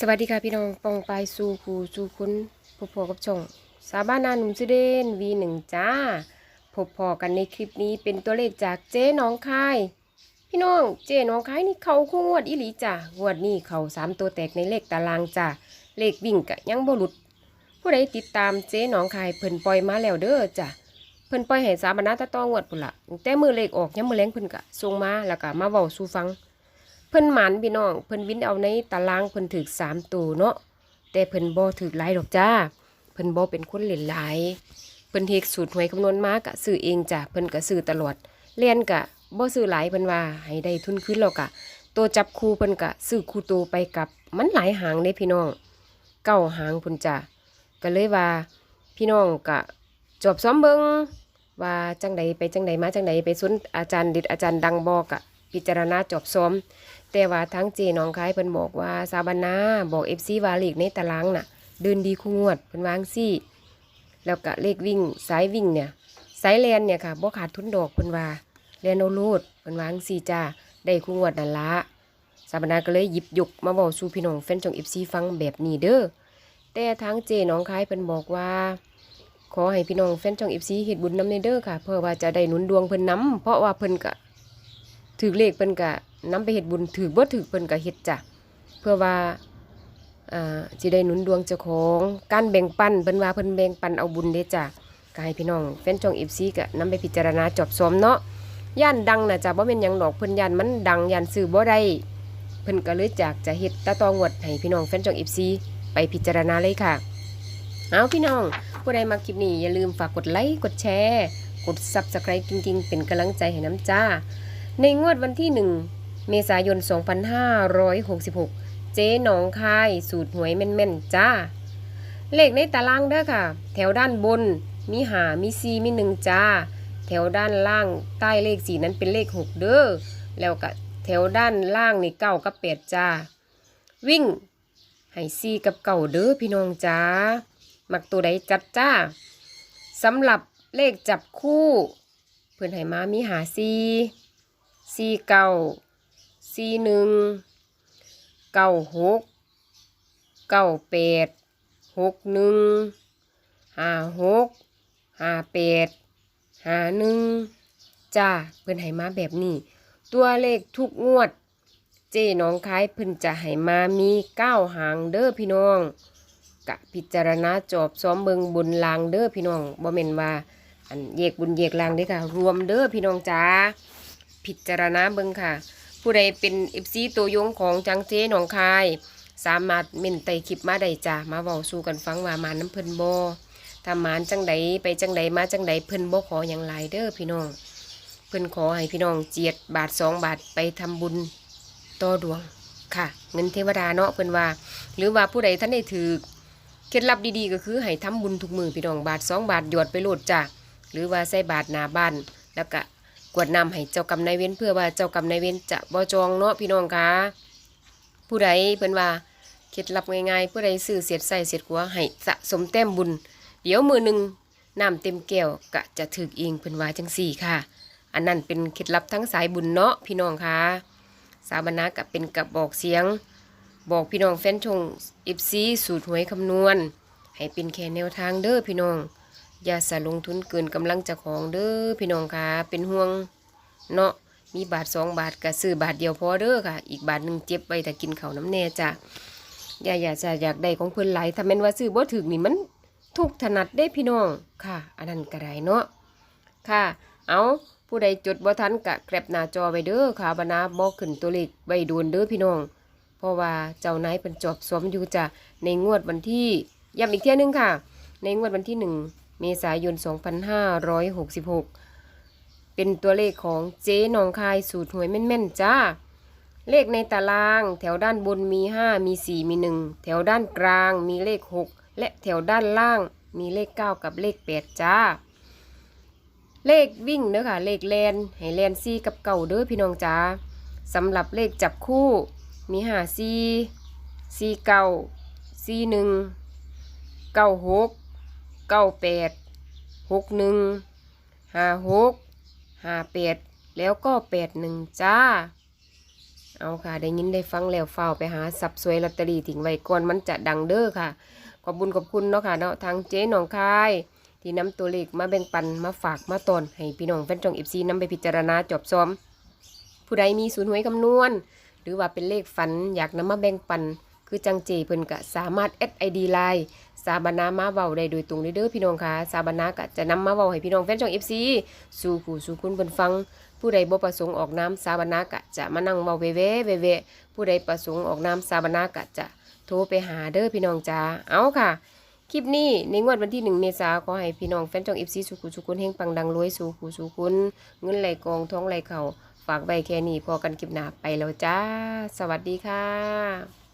สวัสดีค่ะพี่น้องปองไปสู่ครูสู่คุณพบพอกับช่องสาบ้านนาหนุ่มสุเดนวีหนึ่งจ้าพบพอกันในคลิปนี้เป็นตัวเลขจากเจ๊น้องคาย พี่น้องเจ๊น้องคายนี่เขาคู่งวดอีหลีจ้างวดนี้เขาสามตัวแตกในเลขตารางจ้าเลขวิ่งกะยังบ่หลุด ผู้ใดติดตามเจ๊น้องคายเพิ่นปล่อยมาแล้วเด้อจ้าเพิ่นปล่อยให้สาบรรณาตะต้องวดพุ่นละแต่มือเลขออกยังมือแรงเพิ่นกะส่งมาแล้วก็มาเว้าสู่ฟัง เพิ่นหมันพี่น้อง เพิ่นวินเอาในตารางเพิ่นถึกสามตัวเนาะแต่เพิ่นบ่ถึกหลายดอกจ้า เพิ่นบ่เป็นคนเล่นหลายเพิ่นเทกสูตรหวยคำนวณมากะซื้อเองจ้ะเพิ่นก็ซื้อตลอดเรียนกะบ่ซื้อหลายเพิ่นว่าให้ได้ทุนขึ้นแล้วกะตัวจับคู่เพิ่นกะซื้อคู่โตวไปกับมันหลายหางเด้พี่น้องเก้าหางพุ่นจ้ะก็เลยว่าพี่น้องกะจอบซ้อมเบิงว่าจังใดไปจังใดมาจังใดไปสนอาจารย์ด็ดอาจารย์ดังบอกะ พิจารณาจบซ้อมแต่ว่าทั้งเจน้องคายเพิ่นบอกว่าซาบานาบอกเอฟซีวาลีกในตารางน่ะ เดินดีคู่งวดเพิ่นวาจั่งซี่ แล้วก็เลขวิ่งสายวิ่งเนี่ยสายแลนเนี่ยค่ะบ่ขาดทุนดอกเพิ่นว่าแลนเอาโลดเพิ่นวาจั่งซี่จ้าได้คู่งวดนั่นละซาบานาก็เลยหยิบยกมาบอกสู่พี่น้องแฟนช่องเอฟซีฟังแบบนี้เด้อแต่ทั้งเจน้องคายเพิ่นบอกว่าขอให้พี่น้องแฟนช่องเอฟซีเฮ็ดบุญน้ำในเด้อค่ะ เพื่อว่าจะได้หนุนดวงเพิ่นนํเพราะว่าเพิ่นก็ ถือเลขเพิ่นก็นำไปเฮ็ดบุญถือบ่ถือเพิ่นก็เฮ็ดจ้ะเพื่อว่าอ่าสิได้หนุนดวงเจ้าของการแบ่งปันเพิ่นว่าเพิ่นแบ่งปันเอาบุญเด้จ้ะก็ให้พี่น้องแฟนช่อง FC ก็นำไปพิจารณาจอบซ้อมเนาะย่านดังนะจ้ะบ่แม่นหยังดอกเพิ่นย่านมันดังย่านซื้อบ่ได้เพิ่นก็เลยจากจะเฮ็ดตะตองวดให้พี่น้องแฟนช่อง FC ไปพิจารณาเลยค่ะเอาพี่น้องผู้ใดมาคลิปนี้อย่าลืมฝากกดไลค์กดแชร์ กด Subscribe จริงๆ เป็นกำลังใจให้น้ำจ้า ในงวดวันที่ 1 เมษายน 2566 เจ๊หนองคาย สูตรหวยแม่นๆ จ้า เลขในตารางเด้อค่ะ แถวด้านบน มีหามีซีมีหนึ่งจ้า แถวด้านล่างใต้เลขสีนั้นเป็นเลข 6 เด้อ แล้วก็แถวด้านล่างนี่เก้ากับแปดจ้า วิ่งให้ซีกับเก่าเด้อพี่น้องจ้า มักตัวใดจัดจ้าสำหรับเลขจับคู่ เพื่อนให้มามีหาซี ซีเก้าซีหนึ่งเก้าหกเก้าแปดหกหนึ่งห้าหกห้าแปดห้าหนึ่งจ้าเพื่นให้มาแบบนี้ ตัวเลขทุกงวด เจ๊น้องคายเพิ่นจะให้มามีเก้าหางเด้อพี่น้องกะพิจารณาจอบซ้อมเบิงบุญลางเด้อพี่น้องบ่แม่นว่า อันแยกบุญแยกลางเด้อค่ะ รวมเด้อพี่น้องจ้า พิจารณาเบิงค่ะ ผู้ใดเป็น FC ตัวยงของจังเจ๊หนองคาย สามารถเม่นไตคลิปมาได้จ้ามาเว้าสู่กันฟังว่ามาน้ำเพิ่นบ่ถ้ามานจังใดไปจังใดมาจังใดเพิ่นบ่ขออย่างไรเด้อพี่น้อง เพิ่นขอให้พี่น้องเจียดบาทสองบาทไปทำบุญต่อดวงค่ะ เงินเทวดาเนาะเพิ่นว่า หรือว่าผู้ใดท่านได้ถือเคล็ดลับดีๆ ก็คือให้ทำบุญทุกมือพี่น้องบาทสองบาทหยอดไปโหลดจ้ะหรือว่าใส่บาทหน้าบ้านแล้วก็ กวดนำให้เจ้ากรรมนายเวรเพื่อว่าเจ้ากรรมนายเวรจะบ่จองเนาะพี่น้องคะผู้ใดเพิ่นว่าเคล็ดลับง่ายๆผู้ใดซื้อเสียดใส่เสียดหัวให้สะสมแต้มบุญ เดี๋ยวมือหนึ่งน้ำเต็มแก้วก็จะถึกเองเพิ่นว่าจังสี่ค่ะ อันนั้นเป็นเคล็ดลับทั้งสายบุญเนาะพี่น้องคะสาบานากับเป็นกับบอกเสียง บอกพี่น้องแฟนชงอิฟซีสูตรหวยคำนวณ ให้เป็นแค่แนวทางเด้อพี่น้อง อย่าสะลงทุนเกินกำลังเจะของเด้อพี่น้องค่ะเป็นห่วงเนาะมีบาทสองบาทก็ซื้อบาทเดียวพอเด้อค่ะ อีกบาทหนึ่งเจ็บไว้แต่กินข้าวน้ำแน่จ้ะอย่าอย่าจะอยากได้ของเพิ่นหลถ้าแม่นว่าซื้อบ่ถึกนี่มันทุกถนัดได้พี่น้องค่ะ อันนั้นก็ได้เนาะค่ะ เอาผู้ใดจดบ่ทันกะแกรบหน้าจอไว้เด้อค่ะบรรณาบอกขึ้นตัวเลขไว้โดนเด้อพี่น้อง เพราะว่าเจ้านายเป็นจอบสวมอยู่จ้ะในงวดวันที่ย้ำอีกเที่ยนึงค่ะ ในงวดวันที่หนึ่ง เมษายน 2566 เป็นตัวเลขของเจ๊นองคายสูตรหวยแม่นๆจ้า เลขในตารางแถวด้านบนมี 5 มี 4 มี 1 แถวด้านกลางมีเลข 6 และแถวด้านล่างมีเลข 9 กับเลข 8 จ้า เลขวิ่งเด้อค่ะ เลขแลนให้แลนซี่กับเก่าเด้อพี่น้องจ้าสำหรับเลขจับคู่มีหาซีซีเก้าซีหนึ่งเก้าหก เก้าแปดหกหนึ่งห้าหกห้าแปดแล้วก็แปดหนึ่งจ้า เอาค่ะ ได้ยินได้ฟังแล้วเฝ้าไปหาสับสวยลอตเตอรี่ทิ้งไว้ก่อนมันจะดังเด้อค่ะ ขอบบุญขอบคุณเนาะค่ะเนาะทางเจ๊หนองคาย ที่นำตัวเลขมาแบ่งปันมาฝากมาตนให้พี่น้องแฟนจองเอฟซีนำไปพิจารณาจบซ้อม ผู้ใดมีศูนย์หวยคำนวณ หรือว่าเป็นเลขฝันอยากนำมาแบ่งปัน คือจังเจเพิ่นก็สามารถแอดไอดีไลน์สาบานามาเว้าได้โดยตรงเลยเด้อพี่น้องค่ะ สาบานาก็จะนำมาเว้าให้พี่น้องแฟนช่อง FC สู่ผู้สู่คุณเพิ่นฟัง ผู้ใดบ่ประสงค์ออกนามสาบานาก็จะมานั่งเว้าเว่ๆเว่ๆผู้ใดประสงค์ออกนามสาบานาก็จะโทรไปหาเด้อพี่น้องจ้าเอาค่ะ คลิปนี้ในงวดวันที่ 1 เมษาขอให้พี่น้องแฟนช่อง FC สู่ผู้สู่คุณเฮงปังดังรวยสู่ผู้สู่คุณเงินไหลกองท้องไหลเข่าฝากไว้แค่นี้พอกันคลิปหน้าไปแล้วจ้า สวัสดีค่ะ